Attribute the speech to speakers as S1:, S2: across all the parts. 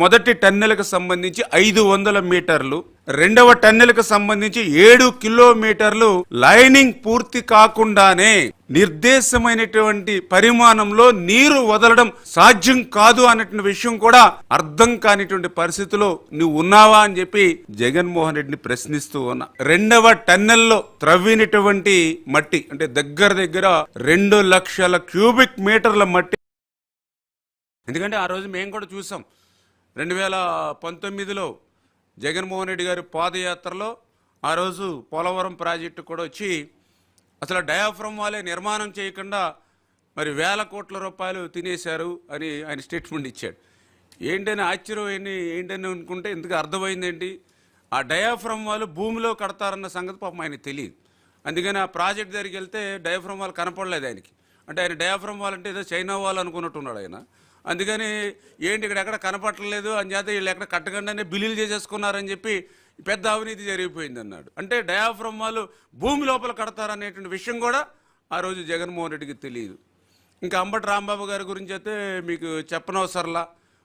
S1: మొదటి టన్నెలకు సంబంధించి ఐదు వందల మీటర్లు రెండవ టన్నెలకు సంబంధించి ఏడు కిలోమీటర్లు లైనింగ్ పూర్తి కాకుండానే నిర్దేశమైనటువంటి పరిమాణంలో నీరు వదలడం సాధ్యం కాదు అన్నటువంటి విషయం కూడా అర్థం కానిటువంటి పరిస్థితిలో నువ్వు ఉన్నావా అని చెప్పి జగన్మోహన్ రెడ్డిని ప్రశ్నిస్తూ ఉన్నా. రెండవ టన్నెల్లో త్రవ్వినటువంటి మట్టి అంటే దగ్గర దగ్గర రెండు లక్షల క్యూబిక్ మీటర్ల మట్టి. ఎందుకంటే ఆ రోజు మేము కూడా చూసాం. రెండు వేల పంతొమ్మిదిలో జగన్మోహన్ రెడ్డి గారి పాదయాత్రలో ఆ రోజు పోలవరం ప్రాజెక్టు కూడా వచ్చి అసలు డయాఫ్రమ్ వాళ్ళే నిర్మాణం చేయకుండా మరి వేల కోట్ల రూపాయలు తినేశారు అని ఆయన స్టేట్మెంట్ ఇచ్చాడు. ఏంటని ఆశ్చర్యం ఏంటి ఏంటని అనుకుంటే ఇందుకు అర్థమైందేంటి? ఆ డయాఫ్రమ్ వాళ్ళు భూమిలో కడతారన్న సంగతి పాపం ఆయనకు తెలియదు. అందుకని ఆ ప్రాజెక్ట్ దగ్గరికి వెళ్తే డయాఫ్రమ్ వాళ్ళు కనపడలేదు ఆయనకి. అంటే ఆయన డయాఫ్రమ్ వాళ్ళు అంటే ఏదో చైనా వాళ్ళు అనుకున్నట్టున్నాడు ఆయన. అందుకని ఏంటి ఇక్కడ ఎక్కడ కనపట్టలేదు అని చేత వీళ్ళు ఎక్కడ కట్టకుండానే బిల్లులు చేసేసుకున్నారని చెప్పి పెద్ద అవినీతి జరిగిపోయింది అన్నాడు. అంటే డయాఫ్రమ్ వాళ్ళు భూమి లోపల కడతారనేటువంటి విషయం కూడా ఆ రోజు జగన్మోహన్ రెడ్డికి తెలియదు. ఇంకా అంబటి రాంబాబు గారి గురించి అయితే మీకు చెప్పనవసరంలా.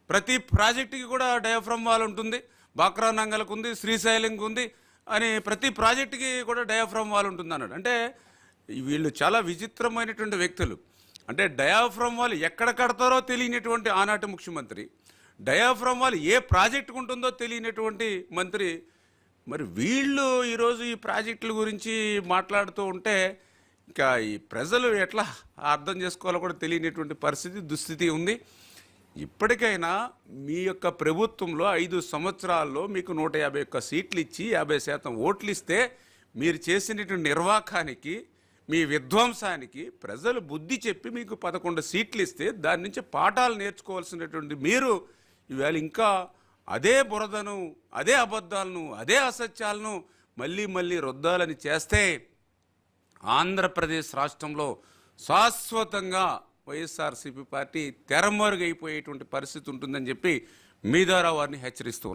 S1: ప్రతి ప్రాజెక్టుకి కూడా డయాఫ్రమ్ వాల్ ఉంటుంది. బాక్రా నంగలకు ఉంది శ్రీశైలంకి ఉంది అని ప్రతి ప్రాజెక్టుకి కూడా డయాఫ్రమ్ వాల్ ఉంటుంది అన్నాడు అంటే వీళ్ళు చాలా విచిత్రమైనటువంటి వ్యక్తులు. అంటే డయాఫ్రమ్ వాళ్ళు ఎక్కడ కడతారో తెలియనటువంటి ఆనాటి ముఖ్యమంత్రి డయాఫ్రమ్ వాళ్ళు ఏ ప్రాజెక్టుకు ఉంటుందో తెలియనటువంటి మంత్రి మరి వీళ్ళు ఈరోజు ఈ ప్రాజెక్టుల గురించి మాట్లాడుతూ ఉంటే ఇంకా ఈ ప్రజలు ఎట్లా అర్థం చేసుకోవాలో కూడా తెలియనటువంటి పరిస్థితి దుస్థితి ఉంది. ఇప్పటికైనా మీ యొక్క ప్రభుత్వంలో ఐదు సంవత్సరాల్లో మీకు నూట యాభై ఒక్క సీట్లు ఇచ్చి యాభై శాతం ఓట్లు ఇస్తే మీరు చేసినటువంటి నిర్వాకానికి మీ విధ్వంసానికి ప్రజలు బుద్ధి చెప్పి మీకు పదకొండు సీట్లు ఇస్తే దాని నుంచి పాఠాలు నేర్చుకోవాల్సినటువంటి మీరు ఇవాళ ఇంకా అదే బురదను అదే అబద్ధాలను అదే అసత్యాలను మళ్ళీ మళ్ళీ రుద్దాలని చేస్తే ఆంధ్రప్రదేశ్ రాష్ట్రంలో శాశ్వతంగా వైఎస్ఆర్సీపీ పార్టీ తెరమరుగైపోయేటువంటి పరిస్థితి ఉంటుందని చెప్పి మీ ద్వారా వారిని హెచ్చరిస్తూ